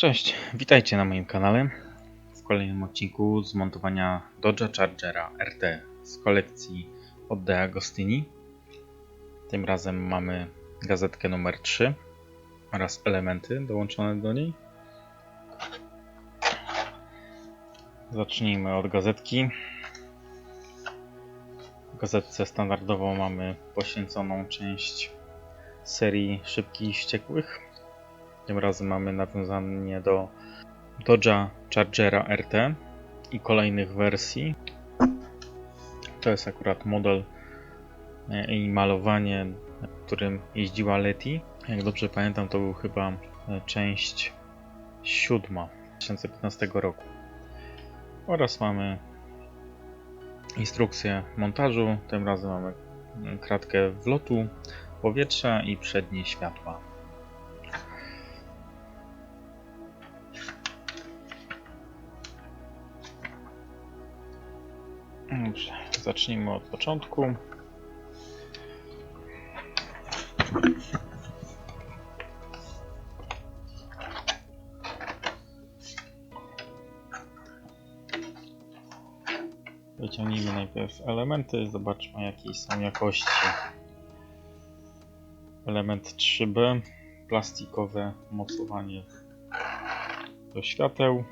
Cześć, witajcie na moim kanale w kolejnym odcinku z montowania Dodge'a Chargera RT z kolekcji od De Agostini. Tym razem mamy gazetkę numer 3 oraz elementy dołączone do niej. Zacznijmy od gazetki. W gazetce standardowo mamy poświęconą część serii szybkich i wściekłych. Tym razem mamy nawiązanie do Dodge'a Chargera RT i kolejnych wersji. To jest akurat model e, i malowanie, którym jeździła Leti. Jak dobrze pamiętam, to był chyba e, część siódma 2015 roku. Oraz mamy instrukcję montażu. Tym razem mamy e, kratkę wlotu powietrza i przednie światła. Dobrze, zacznijmy od początku. Wyciągnijmy najpierw elementy, zobaczmy jakiej są jakości. Element 3B, plastikowe mocowanie do świateł.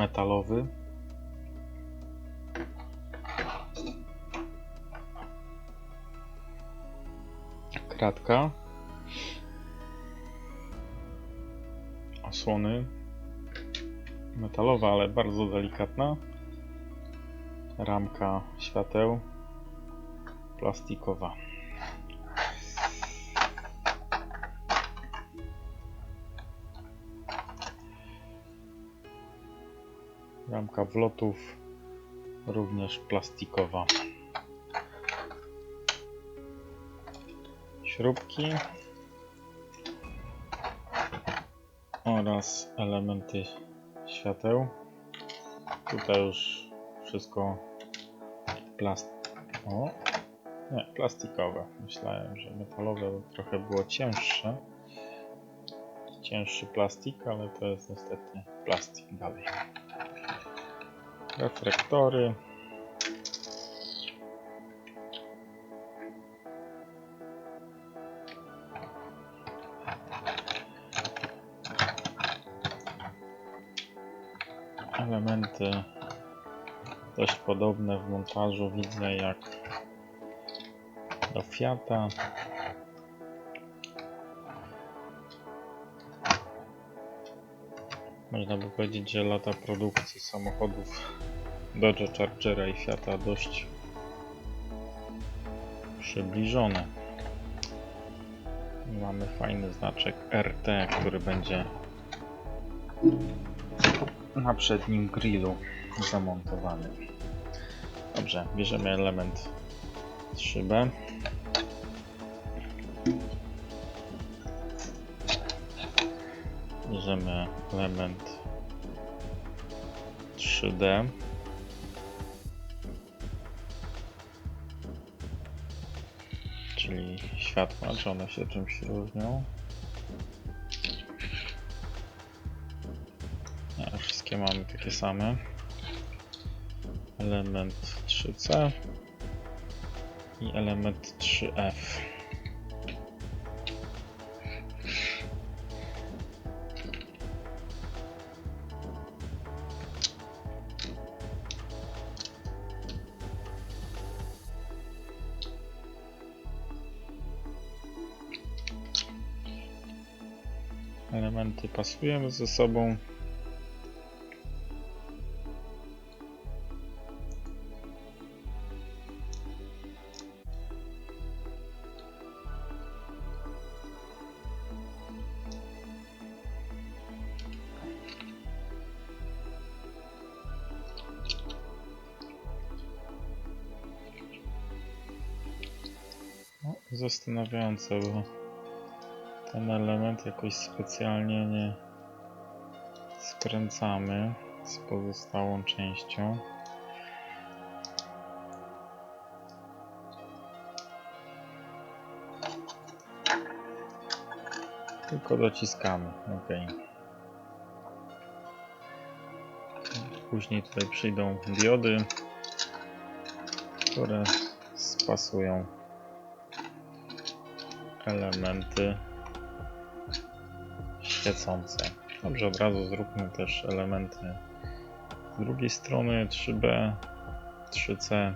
Metalowy. Kratka. Osłony. Metalowa, ale bardzo delikatna. Ramka świateł. Plastikowa. Ramka wlotów również plastikowa. Śrubki oraz elementy świateł. Tutaj już wszystko plast... O, nie, plastikowe. Myślałem, że metalowe trochę było cięższe. Cięższy plastik, ale to jest niestety plastik dalej reflektory. Elementy dość podobne w montażu widzę jak do Fiata. Można by powiedzieć, że lata produkcji samochodów Dodge Chargera i Fiata dość przybliżone. Mamy fajny znaczek RT, który będzie na przednim grillu zamontowany. Dobrze, bierzemy element 3B. Bierzemy element 3D. Światła, czy one się czymś różnią? Nie, wszystkie mamy takie same. Element 3C i element 3F. Pasują ze sobą. No, zastanawiające, bo ten element jakoś specjalnie nie skręcamy z pozostałą częścią. Tylko dociskamy, ok. Później tutaj przyjdą diody, które spasują elementy świecące. Dobrze, od razu zróbmy też elementy z drugiej strony 3B, 3C.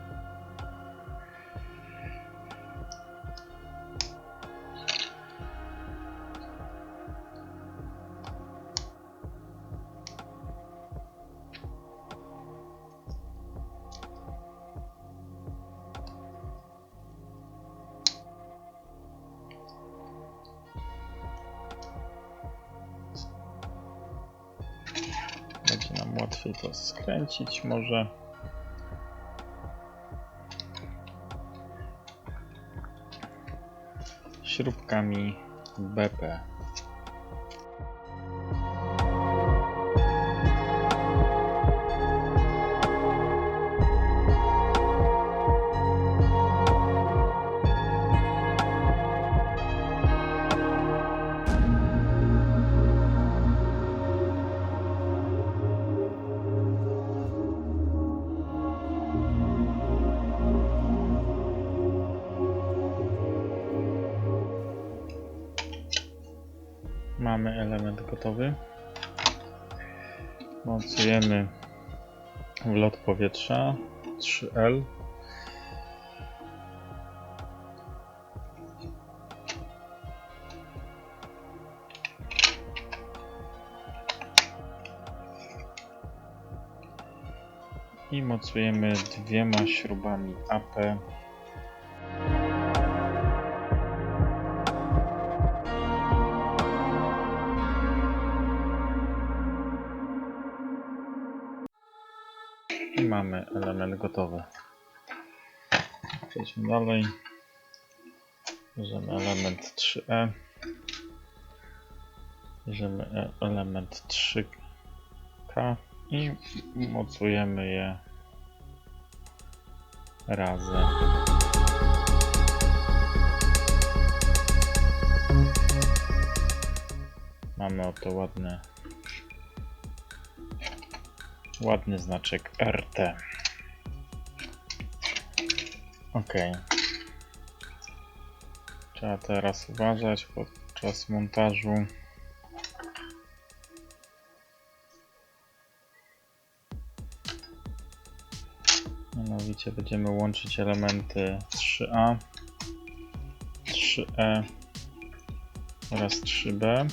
To skręcić może. Śrubkami BP. Mamy element gotowy. Mocujemy wlot powietrza 3L. I mocujemy dwiema śrubami AP mamy element gotowy. Przejdźmy dalej. Bierzemy element 3E. Bierzemy e- element 3K i mocujemy je razem. Mamy oto ładne Ładny znaczek RT. Ok. Trzeba teraz uważać podczas montażu. Mianowicie będziemy łączyć elementy 3A, 3E oraz 3B.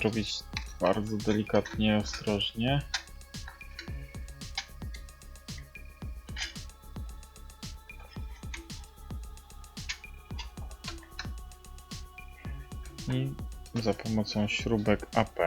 Zrobić bardzo delikatnie, ostrożnie. I za pomocą śrubek AP.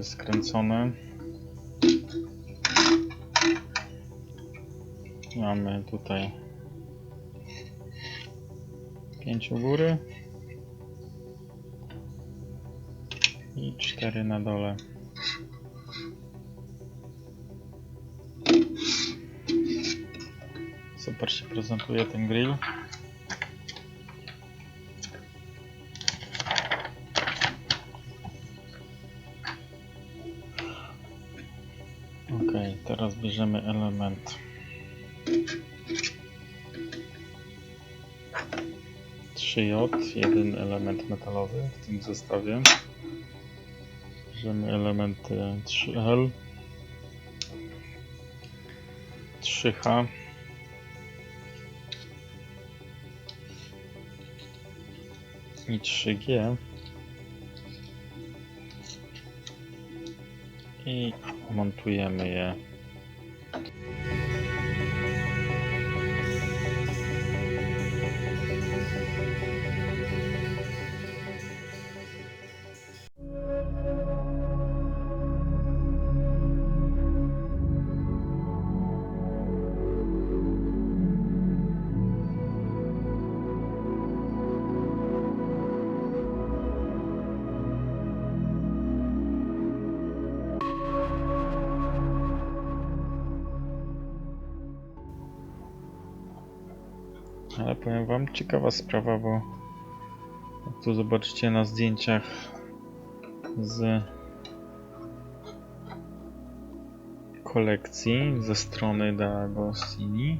Śruby skręcone. Mamy tutaj 5 u góry. I 4 na dole. Super się prezentuje ten grill. Bierzemy element. 3J, jeden element metalowy w tym zestawie. Bierzemy elementy 3L, 3H, i 3G i montujemy je powiem wam, ciekawa sprawa, bo tu zobaczycie na zdjęciach z kolekcji ze strony D'Agostini,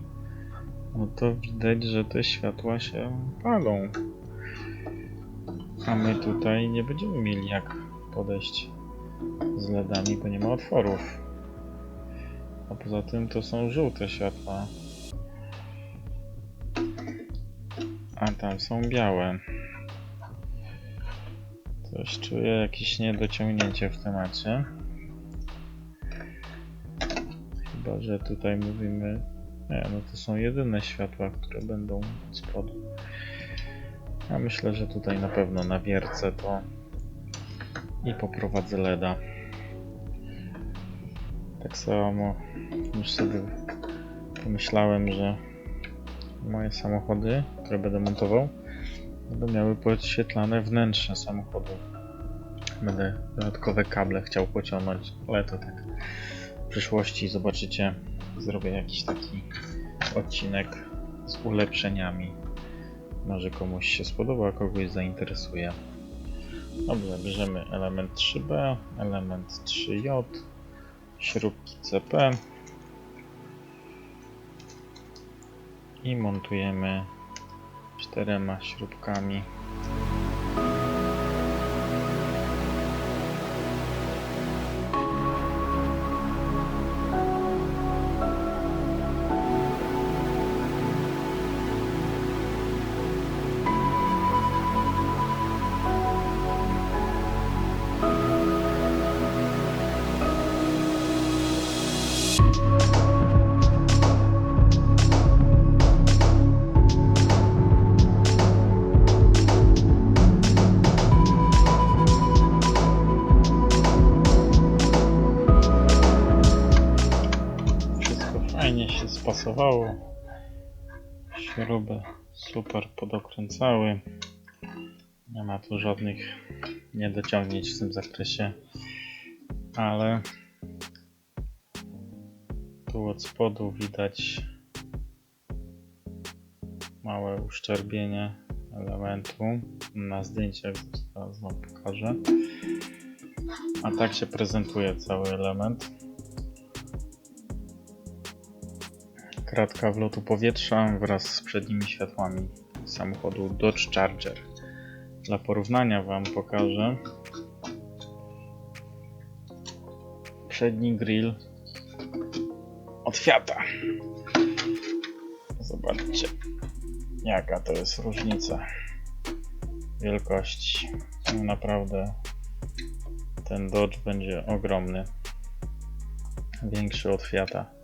no to widać, że te światła się palą. A my tutaj nie będziemy mieli jak podejść z LEDami, bo nie ma otworów. A poza tym to są żółte światła. A tam są białe. Coś czuję jakieś niedociągnięcie w temacie. Chyba, że tutaj mówimy. Nie, no to są jedyne światła, które będą od spodu. Ja myślę, że tutaj na pewno na wiercę to i poprowadzę LEDa. Tak samo już sobie pomyślałem, że moje samochody, które będę montował, będą miały podświetlane wnętrze samochodu. Będę dodatkowe kable chciał pociągnąć, ale to tak w przyszłości zobaczycie. Zrobię jakiś taki odcinek z ulepszeniami. Może komuś się spodoba, kogoś zainteresuje. Dobrze, bierzemy element 3B, element 3J, śrubki CP i montujemy czterema śrubkami. Się spasowało. Śruby super podokręcały. Nie ma tu żadnych niedociągnięć w tym zakresie. Ale tu od spodu widać małe uszczerbienie elementu. Na zdjęciach zaraz wam pokażę. A tak się prezentuje cały element. Kratka wlotu powietrza wraz z przednimi światłami samochodu Dodge Charger. Dla porównania Wam pokażę przedni grill od Fiata. Zobaczcie, jaka to jest różnica wielkości. No Naprawdę ten Dodge będzie ogromny. Większy od Fiata.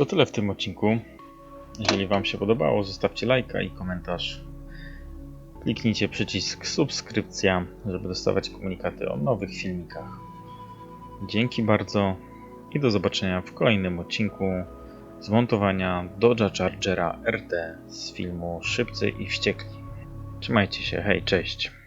To tyle w tym odcinku. Jeżeli Wam się podobało, zostawcie lajka i komentarz. Kliknijcie przycisk subskrypcja, żeby dostawać komunikaty o nowych filmikach. Dzięki bardzo i do zobaczenia w kolejnym odcinku zmontowania Dodge'a Chargera RT z filmu Szybcy i Wściekli. Trzymajcie się, hej, cześć.